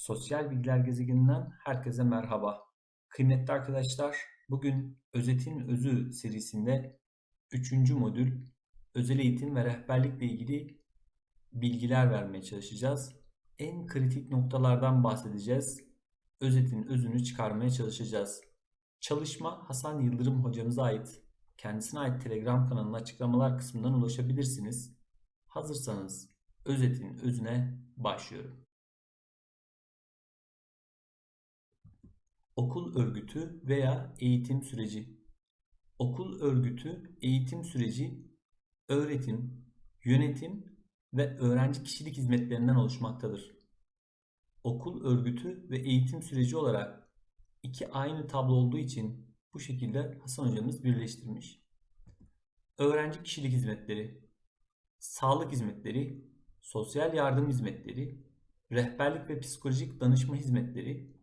Sosyal Bilgiler Gezegeninden herkese merhaba. Kıymetli arkadaşlar, bugün Özetin Özü serisinde 3. modül özel eğitim ve rehberlikle ilgili bilgiler vermeye çalışacağız. En kritik noktalardan bahsedeceğiz. Özetin özünü çıkarmaya çalışacağız. Çalışma Hasan Yıldırım hocamıza ait. Kendisine ait Telegram kanalının açıklamalar kısmından ulaşabilirsiniz. Hazırsanız özetin özüne başlıyorum. Okul örgütü veya eğitim süreci. Okul örgütü eğitim süreci öğretim, yönetim ve öğrenci kişilik hizmetlerinden oluşmaktadır. Okul örgütü ve eğitim süreci olarak iki aynı tablo olduğu için bu şekilde Hasan hocamız birleştirmiş. Öğrenci kişilik hizmetleri, sağlık hizmetleri, sosyal yardım hizmetleri, rehberlik ve psikolojik danışma hizmetleri,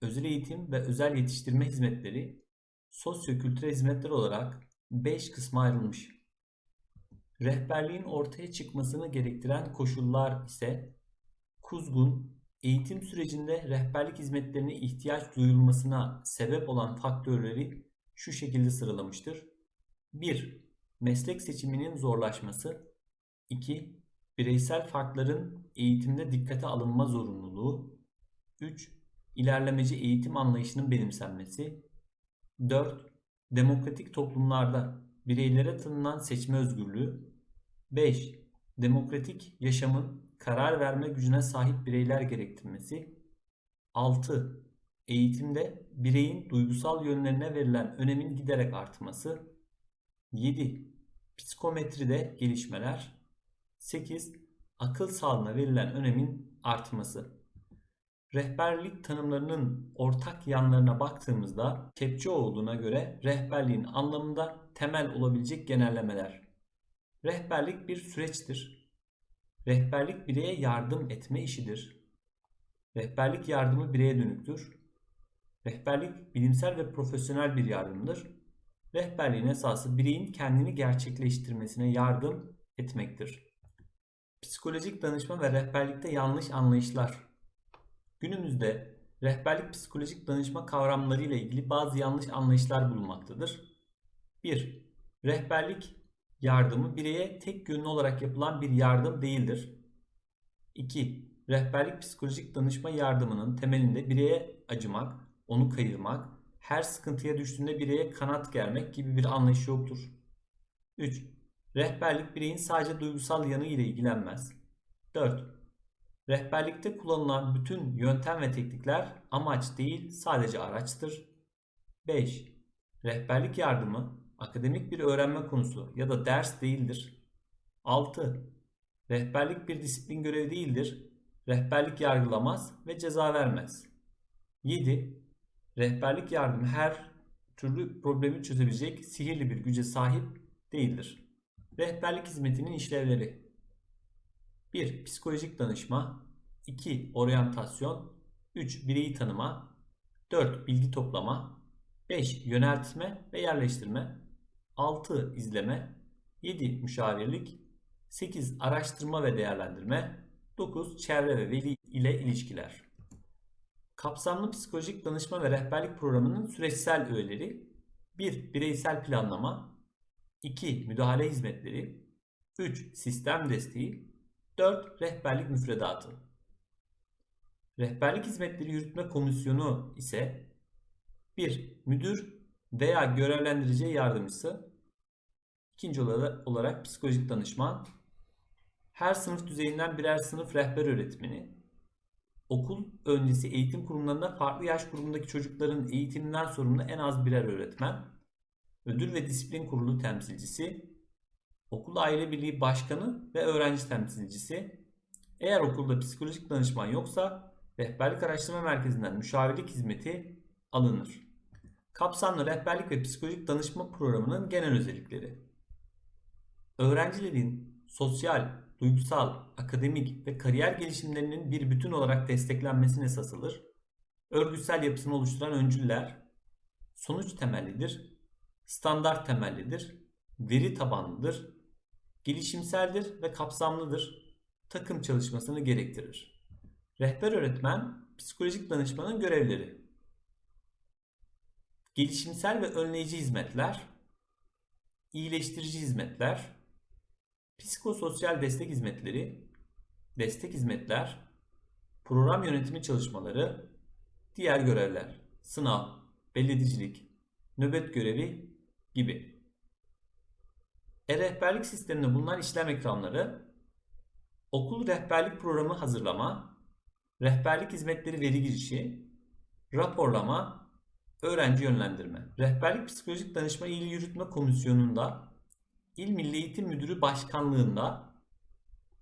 özel eğitim ve özel yetiştirme hizmetleri, sosyo-kültürel hizmetler olarak 5 kısma ayrılmış. Rehberliğin ortaya çıkmasını gerektiren koşullar ise kuzgun, eğitim sürecinde rehberlik hizmetlerine ihtiyaç duyulmasına sebep olan faktörleri şu şekilde sıralamıştır. 1. Meslek seçiminin zorlaşması 2. Bireysel farkların eğitimde dikkate alınma zorunluluğu 3 ilerlemeci eğitim anlayışının benimsenmesi. 4. Demokratik toplumlarda bireylere tanınan seçme özgürlüğü. 5. Demokratik yaşamın karar verme gücüne sahip bireyler gerektirmesi. 6. Eğitimde bireyin duygusal yönlerine verilen önemin giderek artması. 7. Psikometride gelişmeler. 8. Akıl sağlığına verilen önemin artması. Rehberlik tanımlarının ortak yanlarına baktığımızda Kepçeoğlu'na göre rehberliğin anlamında temel olabilecek genellemeler. Rehberlik bir süreçtir. Rehberlik bireye yardım etme işidir. Rehberlik yardımı bireye dönüktür. Rehberlik bilimsel ve profesyonel bir yardımdır. Rehberliğin esası bireyin kendini gerçekleştirmesine yardım etmektir. Psikolojik danışma ve rehberlikte yanlış anlayışlar Günümüzde rehberlik psikolojik danışma kavramları ile ilgili bazı yanlış anlayışlar bulunmaktadır. 1. Rehberlik yardımı bireye tek yönlü olarak yapılan bir yardım değildir. 2. Rehberlik psikolojik danışma yardımının temelinde bireye acımak, onu kayırmak, her sıkıntıya düştüğünde bireye kanat germek gibi bir anlayış yoktur. 3. Rehberlik bireyin sadece duygusal yanı ile ilgilenmez. 4. Rehberlikte kullanılan bütün yöntem ve teknikler amaç değil sadece araçtır. 5. Rehberlik yardımı akademik bir öğrenme konusu ya da ders değildir. 6. Rehberlik bir disiplin görevi değildir. Rehberlik yargılamaz ve ceza vermez. 7. Rehberlik yardımı her türlü problemi çözebilecek sihirli bir güce sahip değildir. Rehberlik hizmetinin işlevleri 1. Psikolojik danışma 2. Oryantasyon 3. Bireyi tanıma 4. Bilgi toplama 5. Yöneltme ve yerleştirme 6. izleme 7. Müşavirlik 8. Araştırma ve değerlendirme 9. Çevre ve veli ile ilişkiler Kapsamlı psikolojik danışma ve rehberlik programının süreçsel öğeleri 1. Bireysel planlama 2. Müdahale hizmetleri 3. Sistem desteği 4. Rehberlik müfredatı. Rehberlik Hizmetleri Yürütme Komisyonu ise 1. Müdür veya görevlendiriciye yardımcısı. İkinci olarak psikolojik danışman. Her sınıf düzeyinden birer sınıf rehber öğretmeni. Okul öncesi eğitim kurumlarında farklı yaş grubundaki çocukların eğitiminden sorumlu en az birer öğretmen. Ödül ve disiplin kurulu temsilcisi okul aile birliği başkanı ve öğrenci temsilcisi. Eğer okulda psikolojik danışman yoksa rehberlik araştırma merkezinden müşavirlik hizmeti alınır. Kapsamlı rehberlik ve psikolojik danışma programının genel özellikleri. Öğrencilerin sosyal, duygusal, akademik ve kariyer gelişimlerinin bir bütün olarak desteklenmesine esas. Örgütsel yapısını oluşturan öncüller sonuç temellidir, standart temellidir, veri tabanlıdır, gelişimseldir ve kapsamlıdır. Takım çalışmasını gerektirir. Rehber öğretmen psikolojik danışmanın görevleri. Gelişimsel ve önleyici hizmetler, iyileştirici hizmetler, psikososyal destek hizmetleri, destek hizmetler, program yönetimi çalışmaları, diğer görevler, sınav, belledicilik, nöbet görevi gibi. E-rehberlik sisteminde bulunan işlem ekranları, okul rehberlik programı hazırlama, rehberlik hizmetleri veri girişi, raporlama, öğrenci yönlendirme. Rehberlik Psikolojik Danışma İl Yürütme Komisyonu'nda İl Milli Eğitim Müdürü Başkanlığında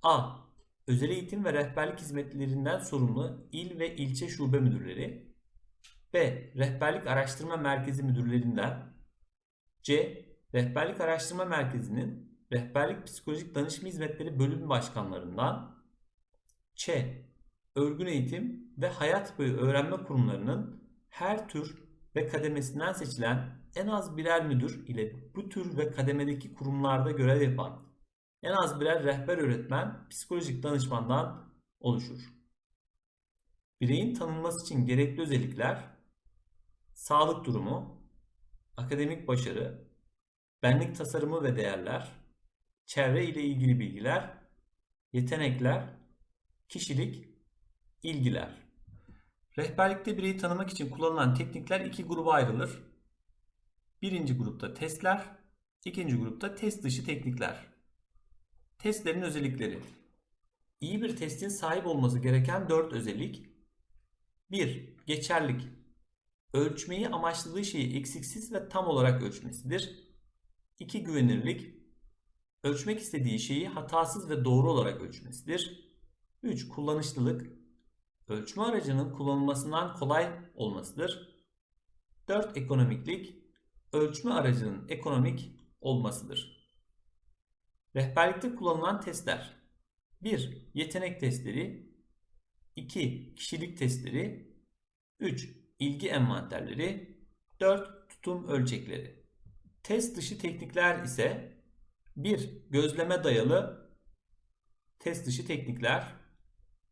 A. Özel eğitim ve rehberlik hizmetlerinden sorumlu il ve ilçe şube müdürleri B. Rehberlik Araştırma Merkezi müdürlerinden C. Rehberlik Araştırma Merkezi'nin Rehberlik Psikolojik Danışma Hizmetleri bölüm başkanlarından Ç. Örgün eğitim ve hayat boyu öğrenme kurumlarının her tür ve kademesinden seçilen en az birer müdür ile bu tür ve kademedeki kurumlarda görev yapan en az birer rehber öğretmen psikolojik danışmandan oluşur. Bireyin tanınması için gerekli özellikler sağlık durumu, akademik başarı, benlik tasarımı ve değerler, çevre ile ilgili bilgiler, yetenekler, kişilik, ilgiler. Rehberlikte bireyi tanımak için kullanılan teknikler iki gruba ayrılır. Birinci grupta testler, ikinci grupta test dışı teknikler. Testlerin özellikleri. İyi bir testin sahip olması gereken 4 özellik. 1. Geçerlik. Ölçmeyi amaçladığı şeyi eksiksiz ve tam olarak ölçmesidir. 2. Güvenirlik. Ölçmek istediği şeyi hatasız ve doğru olarak ölçmesidir. 3. Kullanışlılık. Ölçme aracının kullanılmasından kolay olmasıdır. 4. Ekonomiklik. Ölçme aracının ekonomik olmasıdır. Rehberlikte kullanılan testler 1. Yetenek testleri 2. Kişilik testleri 3. İlgi envanterleri 4. Tutum ölçekleri Test dışı teknikler ise 1. Gözleme dayalı test dışı teknikler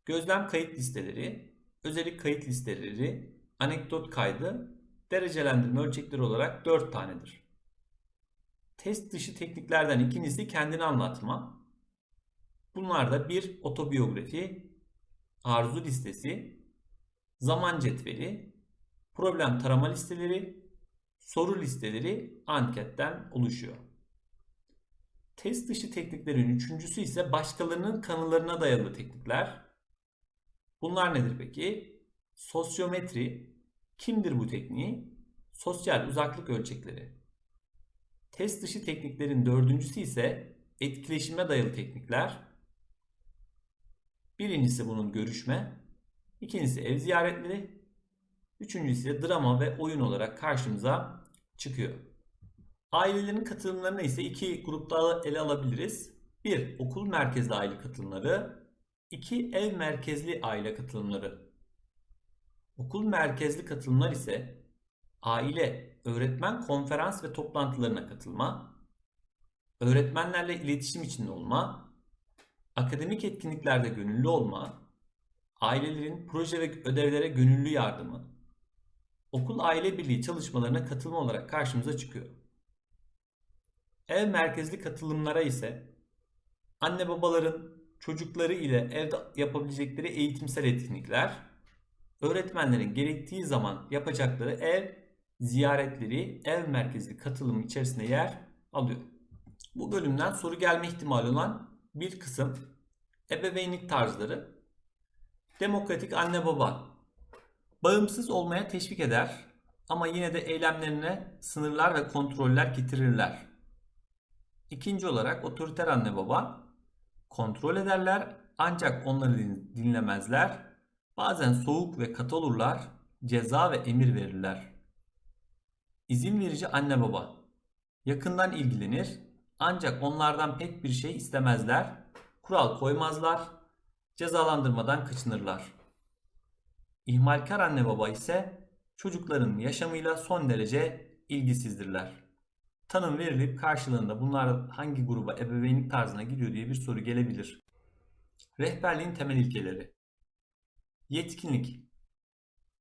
Gözlem kayıt listeleri Özellik kayıt listeleri Anekdot kaydı Derecelendirme ölçekleri olarak 4 tanedir. Test dışı tekniklerden ikincisi kendini anlatma. Bunlar da bir otobiyografi, arzu listesi, zaman cetveli, problem tarama listeleri, soru listeleri anketten oluşuyor. Test dışı tekniklerin üçüncüsü ise başkalarının kanılarına dayalı teknikler. Bunlar nedir peki? Sosyometri, kimdir bu tekniği? Sosyal uzaklık ölçekleri. Test dışı tekniklerin dördüncüsü ise etkileşime dayalı teknikler. Birincisi bunun görüşme, ikincisi ev ziyaretleri, üçüncüsü de drama ve oyun olarak karşımıza çıkıyor. Ailelerin katılımlarını ise iki grupta ele alabiliriz. Bir, okul merkezli aile katılımları. iki ev merkezli aile katılımları. Okul merkezli katılımlar ise aile, öğretmen konferans ve toplantılarına katılma, öğretmenlerle iletişim içinde olma, akademik etkinliklerde gönüllü olma, ailelerin proje ve ödevlere gönüllü yardımı, okul aile birliği çalışmalarına katılma olarak karşımıza çıkıyor. Ev merkezli katılımlara ise anne babaların çocukları ile evde yapabilecekleri eğitimsel etkinlikler, öğretmenlerin gerektiği zaman yapacakları ev ziyaretleri ev merkezli katılım içerisinde yer alıyor. Bu bölümden soru gelme ihtimali olan bir kısım ebeveynlik tarzları, demokratik anne baba bağımsız olmaya teşvik eder ama yine de eylemlerine sınırlar ve kontroller getirirler. İkinci olarak otoriter anne baba kontrol ederler ancak onları dinlemezler. Bazen soğuk ve katı olurlar, ceza ve emir verirler. İzin verici anne baba. Yakından ilgilenir ancak onlardan pek bir şey istemezler. Kural koymazlar. Cezalandırmadan kaçınırlar. İhmalkar anne baba ise çocukların yaşamıyla son derece ilgisizdirler. Tanım verilip karşılığında bunlar hangi gruba ebeveynlik tarzına giriyor diye bir soru gelebilir. Rehberliğin temel ilkeleri. Yetkinlik.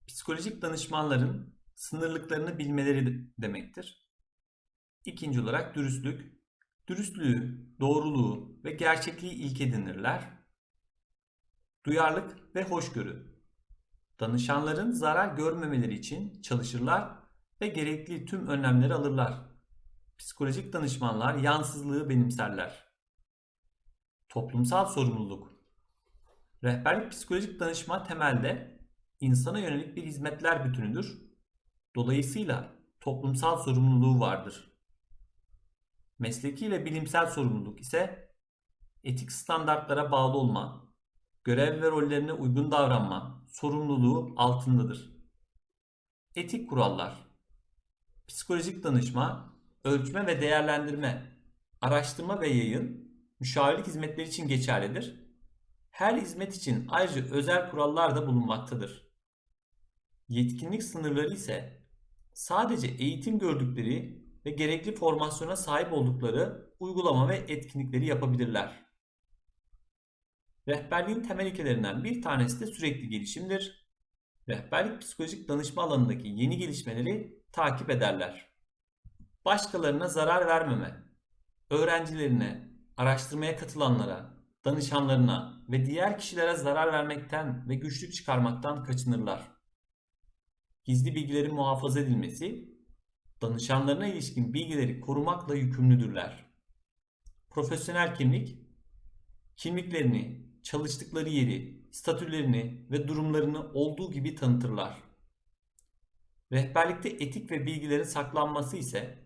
psikolojik danışmanların sınırlıklarını bilmeleri demektir. İkinci olarak dürüstlük. Dürüstlüğü, doğruluğu ve gerçekliği ilk edinirler. Duyarlılık ve hoşgörü. Danışanların zarar görmemeleri için çalışırlar ve gerekli tüm önlemleri alırlar. Psikolojik danışmanlar yansızlığı benimserler. Toplumsal sorumluluk. Rehberlik psikolojik danışma temelde insana yönelik bir hizmetler bütünüdür. Dolayısıyla toplumsal sorumluluğu vardır. Mesleki ve bilimsel sorumluluk ise etik standartlara bağlı olma, görev ve rollerine uygun davranma sorumluluğu altındadır. Etik kurallar Psikolojik danışma, ölçme ve değerlendirme, araştırma ve yayın, müşavirlik hizmetleri için geçerlidir. Her hizmet için ayrıca özel kurallar da bulunmaktadır. Yetkinlik sınırları ise sadece eğitim gördükleri ve gerekli formasyona sahip oldukları uygulama ve etkinlikleri yapabilirler. Rehberliğin temel ilkelerinden bir tanesi de sürekli gelişimdir. Rehberlik psikolojik danışma alanındaki yeni gelişmeleri takip ederler. Başkalarına zarar vermeme, öğrencilerine, araştırmaya katılanlara, danışanlarına ve diğer kişilere zarar vermekten ve güçlük çıkarmaktan kaçınırlar. Gizli bilgilerin muhafaza edilmesi, danışanlarına ilişkin bilgileri korumakla yükümlüdürler. Profesyonel kimlik, kimliklerini, çalıştıkları yeri, statülerini ve durumlarını olduğu gibi tanıtırlar. Rehberlikte etik ve bilgilerin saklanması ise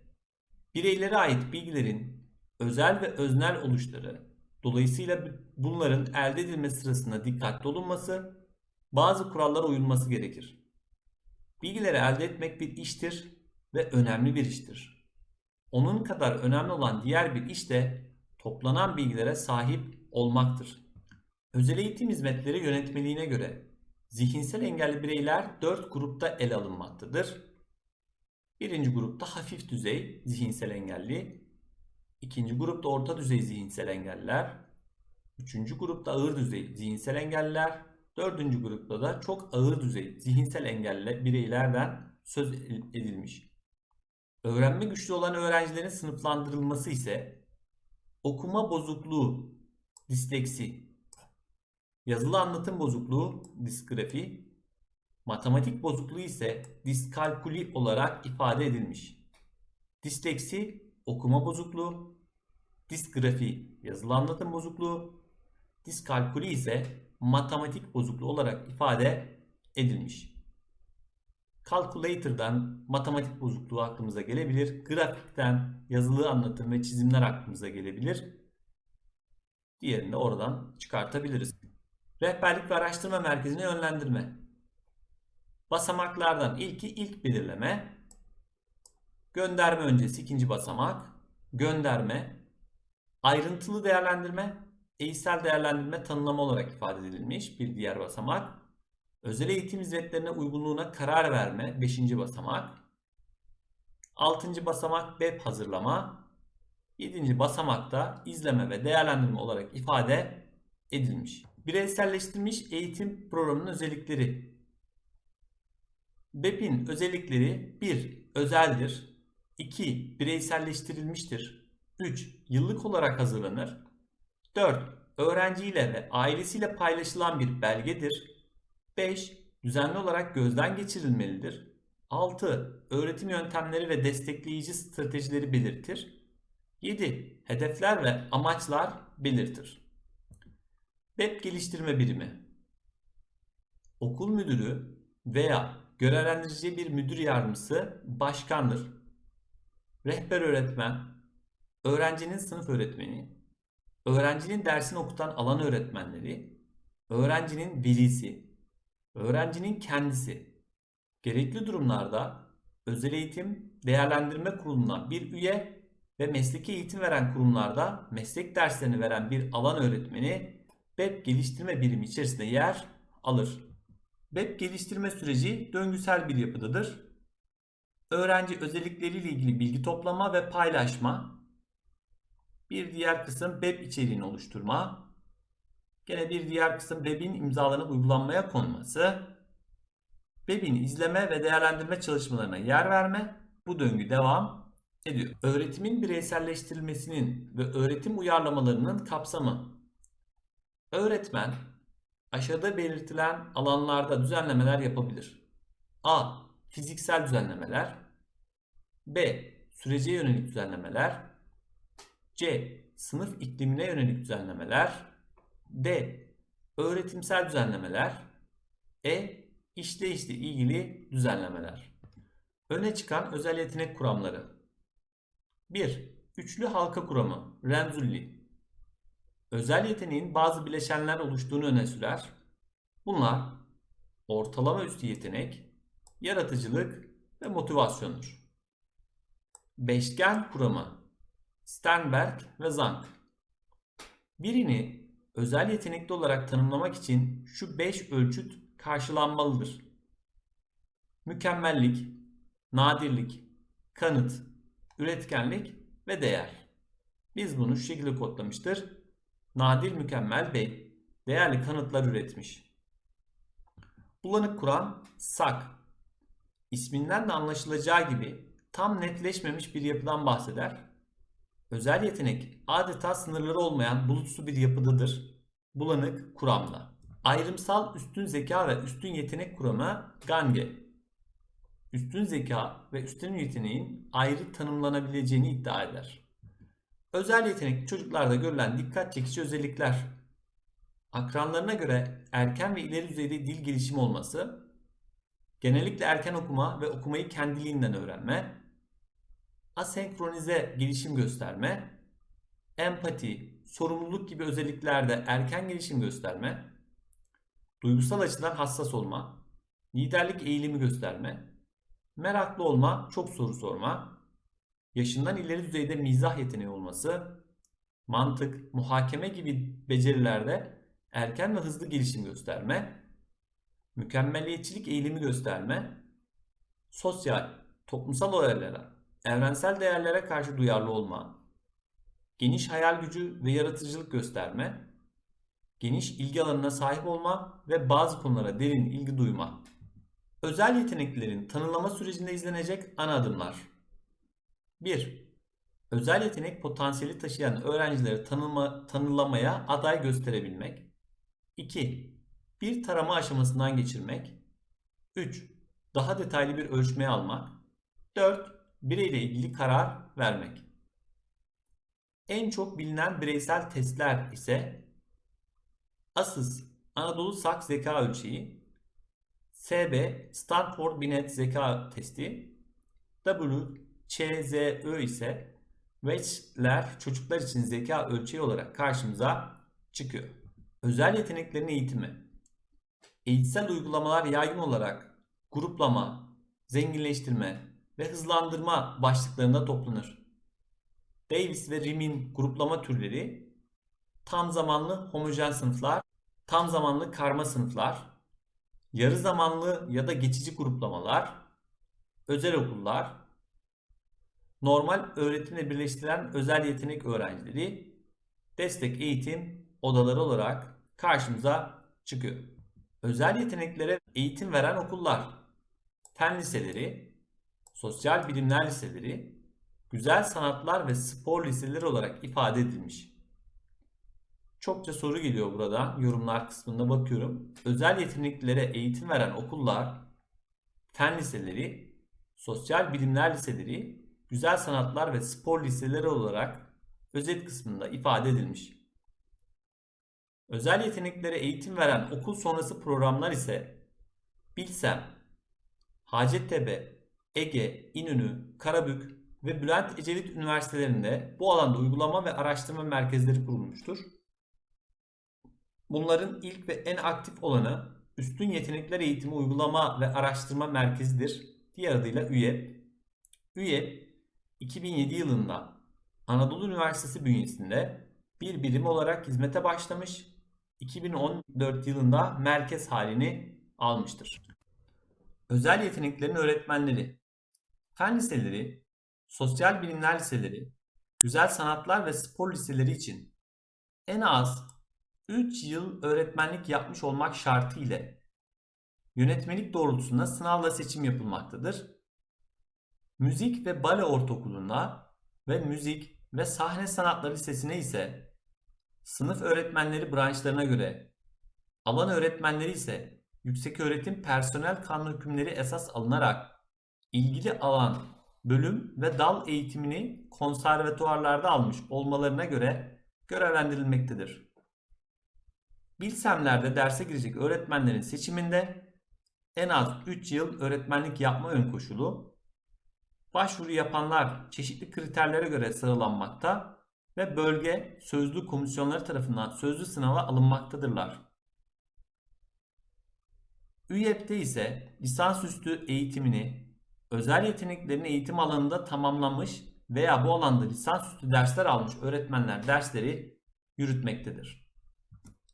bireylere ait bilgilerin özel ve öznel oluşları, dolayısıyla bunların elde edilmesi sırasında dikkatli olunması, bazı kurallara uyulması gerekir. Bilgileri elde etmek bir iştir ve önemli bir iştir. Onun kadar önemli olan diğer bir iş de toplanan bilgilere sahip olmaktır. Özel eğitim hizmetleri yönetmeliğine göre zihinsel engelli bireyler 4 grupta ele alınmaktadır. Birinci grupta hafif düzey zihinsel engelli, ikinci grupta orta düzey zihinsel engelliler, üçüncü grupta ağır düzey zihinsel engelliler, dördüncü grupta da çok ağır düzey zihinsel engelli bireylerden söz edilmiş. Öğrenme güçlü olan öğrencilerin sınıflandırılması ise okuma bozukluğu, disleksi, yazılı anlatım bozukluğu, disgrafi, matematik bozukluğu ise diskalkuli olarak ifade edilmiş. Disleksi, okuma bozukluğu, disgrafi, yazılı anlatım bozukluğu, diskalkuli ise matematik bozukluğu olarak ifade edilmiş. Calculator'dan matematik bozukluğu aklımıza gelebilir. Grafikten yazılı anlatım ve çizimler aklımıza gelebilir. Diğerini de oradan çıkartabiliriz. Rehberlik ve araştırma merkezine yönlendirme. Basamaklardan ilki ilk belirleme. Gönderme öncesi ikinci basamak. Gönderme. Ayrıntılı değerlendirme. Eğitsel değerlendirme tanımlama olarak ifade edilmiş bir diğer basamak. Özel eğitim hizmetlerine uygunluğuna karar verme 5. basamak. 6. basamak BEP hazırlama. 7. basamakta izleme ve değerlendirme olarak ifade edilmiş. Bireyselleştirilmiş eğitim programının özellikleri. BEP'in özellikleri 1. Özeldir. 2. Bireyselleştirilmiştir. 3. Yıllık olarak hazırlanır. 4. Öğrenciyle ve ailesiyle paylaşılan bir belgedir. 5. Düzenli olarak gözden geçirilmelidir. 6. Öğretim yöntemleri ve destekleyici stratejileri belirtir. 7. Hedefler ve amaçlar belirtir. BEP geliştirme birimi Okul müdürü veya görevlendirici bir müdür yardımcısı başkandır. Rehber öğretmen, öğrencinin sınıf öğretmeni, öğrencinin dersini okutan alan öğretmenleri, öğrencinin velisi, Öğrencinin kendisi gerekli durumlarda özel eğitim değerlendirme kuruluna bir üye ve mesleki eğitim veren kurumlarda meslek derslerini veren bir alan öğretmeni BEP geliştirme birimi içerisinde yer alır. BEP geliştirme süreci döngüsel bir yapıdadır. Öğrenci özellikleriyle ilgili bilgi toplama ve paylaşma. Bir diğer kısım BEP içeriğini oluşturma. Gene bir diğer kısım web'in imzalarının uygulanmaya konması. BEB'in izleme ve değerlendirme çalışmalarına yer verme bu döngü devam ediyor. Öğretimin bireyselleştirilmesinin ve öğretim uyarlamalarının kapsamı. Öğretmen aşağıda belirtilen alanlarda düzenlemeler yapabilir. A. Fiziksel düzenlemeler B. Sürece yönelik düzenlemeler C. Sınıf iklimine yönelik düzenlemeler D. Öğretimsel düzenlemeler E. İşleyişle ilgili düzenlemeler Öne çıkan özel yetenek kuramları 1. Üçlü halka kuramı Renzulli Özel yeteneğin bazı bileşenler oluştuğunu öne sürer. Bunlar ortalama üstü yetenek, yaratıcılık ve motivasyondur. Beşgen kuramı Sternberg ve Zank Birini özel yetenekli olarak tanımlamak için şu 5 ölçüt karşılanmalıdır. Mükemmellik, nadirlik, kanıt, üretkenlik ve değer. Biz bunu şu şekilde kodlamıştır. Nadir mükemmel bey, değerli kanıtlar üretmiş. Bulanık Kur'an sak. İsminden de anlaşılacağı gibi tam netleşmemiş bir yapıdan bahseder. Özel yetenek adeta sınırları olmayan bulutsu bir yapıdadır. Bulanık kuramda. Ayrımsal üstün zeka ve üstün yetenek kuramı Gange. Üstün zeka ve üstün yeteneğin ayrı tanımlanabileceğini iddia eder. Özel yetenekli çocuklarda görülen dikkat çekici özellikler. Akranlarına göre erken ve ileri düzeyde dil gelişimi olması, genellikle erken okuma ve okumayı kendiliğinden öğrenme, asenkronize gelişim gösterme, empati, sorumluluk gibi özelliklerde erken gelişim gösterme, duygusal açıdan hassas olma, liderlik eğilimi gösterme, meraklı olma, çok soru sorma, yaşından ileri düzeyde mizah yeteneği olması, mantık, muhakeme gibi becerilerde erken ve hızlı gelişim gösterme, mükemmeliyetçilik eğilimi gösterme, sosyal, toplumsal olaylara, evrensel değerlere karşı duyarlı olma, geniş hayal gücü ve yaratıcılık gösterme, geniş ilgi alanına sahip olma ve bazı konulara derin ilgi duyma. Özel yeteneklerin tanımlama sürecinde izlenecek ana adımlar. 1. Özel yetenek potansiyeli taşıyan öğrencileri tanıma, tanılamaya aday gösterebilmek. 2. Bir tarama aşamasından geçirmek. 3. Daha detaylı bir ölçmeye almak. 4. Bireyle ilgili karar vermek. En çok bilinen bireysel testler ise ASIS Anadolu Sak Zeka Ölçeği, SB Stanford Binet Zeka Testi, WCZÖ ise Wechsler çocuklar için zeka ölçeği olarak karşımıza çıkıyor. Özel yeteneklerin eğitimi. Eğitsel uygulamalar yaygın olarak gruplama, zenginleştirme ve hızlandırma başlıklarında toplanır. Davis ve Rim'in gruplama türleri tam zamanlı homojen sınıflar, tam zamanlı karma sınıflar, yarı zamanlı ya da geçici gruplamalar, özel okullar, normal öğretimle birleştiren özel yetenek öğrencileri, destek eğitim odaları olarak karşımıza çıkıyor. Özel yeteneklere eğitim veren okullar, fen liseleri, sosyal bilimler liseleri, güzel sanatlar ve spor liseleri olarak ifade edilmiş. Çokça soru geliyor burada. Yorumlar kısmında bakıyorum. Özel yeteneklilere eğitim veren okullar, fen liseleri, sosyal bilimler liseleri, güzel sanatlar ve spor liseleri olarak özet kısmında ifade edilmiş. Özel yeteneklere eğitim veren okul sonrası programlar ise Bilsem, Hacettepe, Ege, İnönü, Karabük ve Bülent Ecevit Üniversitelerinde bu alanda uygulama ve araştırma merkezleri kurulmuştur. Bunların ilk ve en aktif olanı Üstün Yetenekler Eğitimi Uygulama ve Araştırma Merkezi'dir. Diğer adıyla ÜYEP. ÜYEP 2007 yılında Anadolu Üniversitesi bünyesinde bir birim olarak hizmete başlamış, 2014 yılında merkez halini almıştır. Özel yeteneklerin öğretmenleri, fen liseleri, sosyal bilimler liseleri, güzel sanatlar ve spor liseleri için en az 3 yıl öğretmenlik yapmış olmak şartı ile yönetmelik doğrultusunda sınavla seçim yapılmaktadır. Müzik ve Bale Ortaokulu'na ve Müzik ve Sahne Sanatları Lisesi'ne ise sınıf öğretmenleri branşlarına göre, alan öğretmenleri ise yükseköğretim personel kanun hükümleri esas alınarak ilgili alan, bölüm ve dal eğitimini konservatuarlarda almış olmalarına göre görevlendirilmektedir. Bilsemlerde derse girecek öğretmenlerin seçiminde en az 3 yıl öğretmenlik yapma ön koşulu, başvuru yapanlar çeşitli kriterlere göre sıralanmakta ve bölge sözlü komisyonları tarafından sözlü sınava alınmaktadırlar. ÜYEP'te ise lisansüstü eğitimini özel yeteneklerin eğitim alanında tamamlamış veya bu alanda lisansüstü dersler almış öğretmenler dersleri yürütmektedir.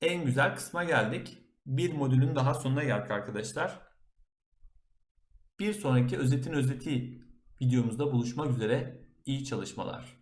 En güzel kısma geldik. Bir modülün daha sonuna geldik arkadaşlar. Bir sonraki özetin özeti videomuzda buluşmak üzere. İyi çalışmalar.